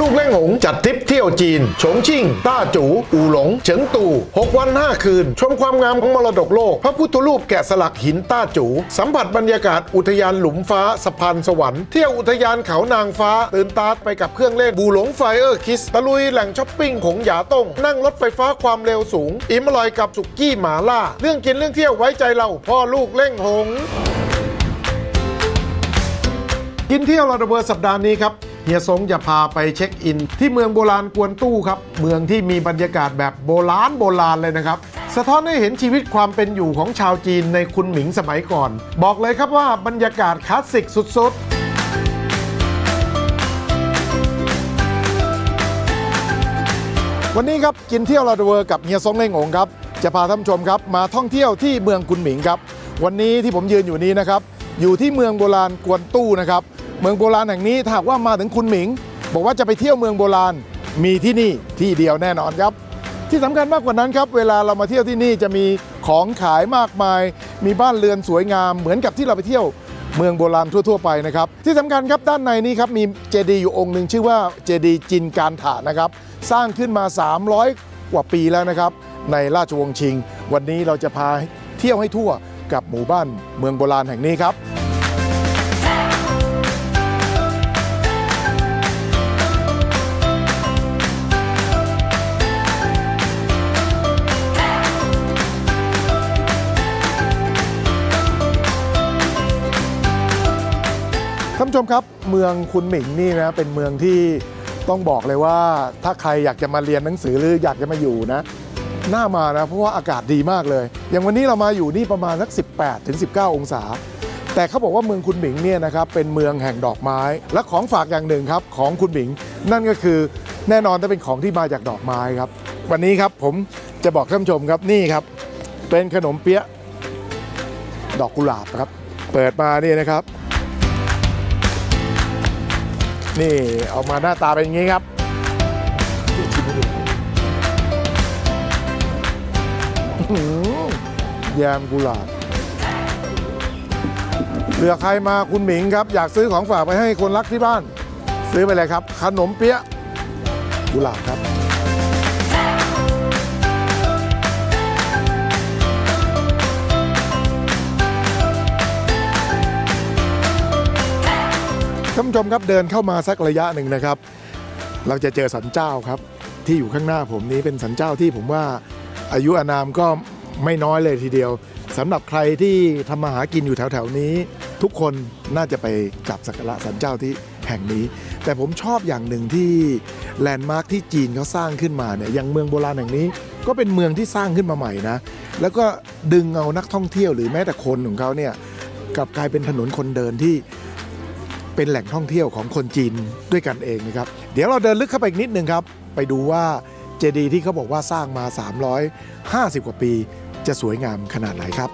ลูกเล้งหง จัดทริปเที่ยวจีนฉงชิ่ง ต้าจูอูหลง เฉิงตู 6 วัน 5 คืน ชมความงามของมรดกโลก พระพุทธรูปแกะสลักหินต้าจู สัมผัสบรรยากาศอุทยานหลุมฟ้าสะพานสวรรค์ เที่ยวอุทยานเขานางฟ้า ตื่นตาไปกับเครื่องเล่นบูหลงไฟเออร์คิส ตะลุยแหล่งช้อปปิ้งของหยาต้ง นั่งรถไฟฟ้าความเร็วสูง อิ่มอร่อยกับสุกี้หมาล่า เรื่องกินเรื่องเที่ยวไว้ใจเราพ่อลูกเล่งหงกินเที่ยวระเบิดสัปดาห์นี้ครับ เฮียสงจะพาไปเช็คอิน ที่เมืองโบราณกวนตู้ครับ เมืองที่มีบรรยากาศแบบโบราณโบราณเลยนะครับ สะท้อนให้เห็นชีวิตความเป็นอยู่ของชาวจีนในคุณหมิงสมัยก่อน บอกเลยครับว่าบรรยากาศคลาสสิกสุดๆวันนี้ครับกินเที่ยวเราเวอร์กับเฮียซงเล่งงครับ จะพาท่านชมครับมาท่องเที่ยวที่เมืองกุนหมิงครับ วันนี้ที่ผมยืนอยู่นี้นะครับ อยู่ที่เมืองโบราณกวนตู้นะครับ เมืองโบราณแห่งนี้ถ้าหากว่ามาถึงคุนหมิง บอกว่าจะไปเที่ยวเมืองโบราณมีที่นี่ที่เดียวแน่นอนครับ ที่สำคัญมากกว่านั้นครับ เวลาเรามาเที่ยวที่นี่จะมีของขายมากมาย มีบ้านเรือนสวยงาม เหมือนกับที่เราไปเที่ยวเมืองโบราณทั่ว ๆ ไปนะครับ ที่สำคัญครับด้านในนี้ครับมีเจดีย์อยู่องค์หนึ่งชื่อว่าเจดีย์จินการถานะครับ สร้างขึ้นมา 300 กว่าปีแล้วนะครับ ในราชวงศ์ชิง วันนี้เราจะพาเที่ยวให้ทั่วกับหมู่บ้านเมืองโบราณแห่งนี้ครับ ผู้ชมครับเมืองคุนหมิงนี่นะเป็นเมืองที่ต้องบอกเลยว่า ถ้าใครอยากจะมาเรียนหนังสือหรืออยากจะมาอยู่นะน่ามานะเพราะว่าอากาศดีมากเลย อย่างวันนี้เรามาอยู่นี่ประมาณสัก 18ถึง19 องศา แต่เขาบอกว่าเมืองคุนหมิงเนี่ยนะครับเป็นเมืองแห่งดอกไม้ และของฝากอย่างหนึ่งครับของคุนหมิง นั่นก็คือแน่นอนจะเป็นของที่มาจากดอกไม้ครับ วันนี้ครับผมจะบอกท่านผู้ชมครับนี่ครับ เป็นขนมเปี๊ยะดอกกุหลาบครับ เปิดมานี่นะครับ นี่ออกมาหน้าตาเป็นอย่างนี้ครับยวชิมให้ดูอื้อหือแยมกุหลาบเหลือใครมาคุณหมิงครับ อยากซื้อของฝากไปให้คนรักที่บ้าน ซื้อไปเลยครับ ขนมเปี๊ยะกุหลาบครับ ท่านผู้ชมครับเดินเข้ามาสักระยะหนึ่งนะครับ เราจะเจอสันเจ้าครับที่อยู่ข้างหน้าผมนี้เป็นสันเจ้าที่ผมว่าอายุอานามก็ไม่น้อยเลยทีเดียวสำหรับใครที่ทำมาหากินอยู่แถวๆนี้ ทุกคนน่าจะไปกราบสักการะสันเจ้าที่แห่งนี้ แต่ผมชอบอย่างหนึ่งที่แลนด์มาร์คที่จีนเขาสร้างขึ้นมาเนี่ยอย่างเมืองโบราณแห่งนี้ ก็เป็นเมืองที่สร้างขึ้นมาใหม่นะ แล้วก็ดึงเอานักท่องเที่ยวหรือแม้แต่คนของเขาเนี่ยกลับกลายเป็นถนนคนเดินที่ เป็นแหล่งท่องเที่ยวของคนจีนด้วยกันเองนะครับ เดี๋ยวเราเดินลึกเข้าไปอีกนิดนึงครับ ไปดูว่าเจดีย์ที่เขาบอกว่าสร้างมา 350 กว่าปี จะสวยงามขนาดไหนครับ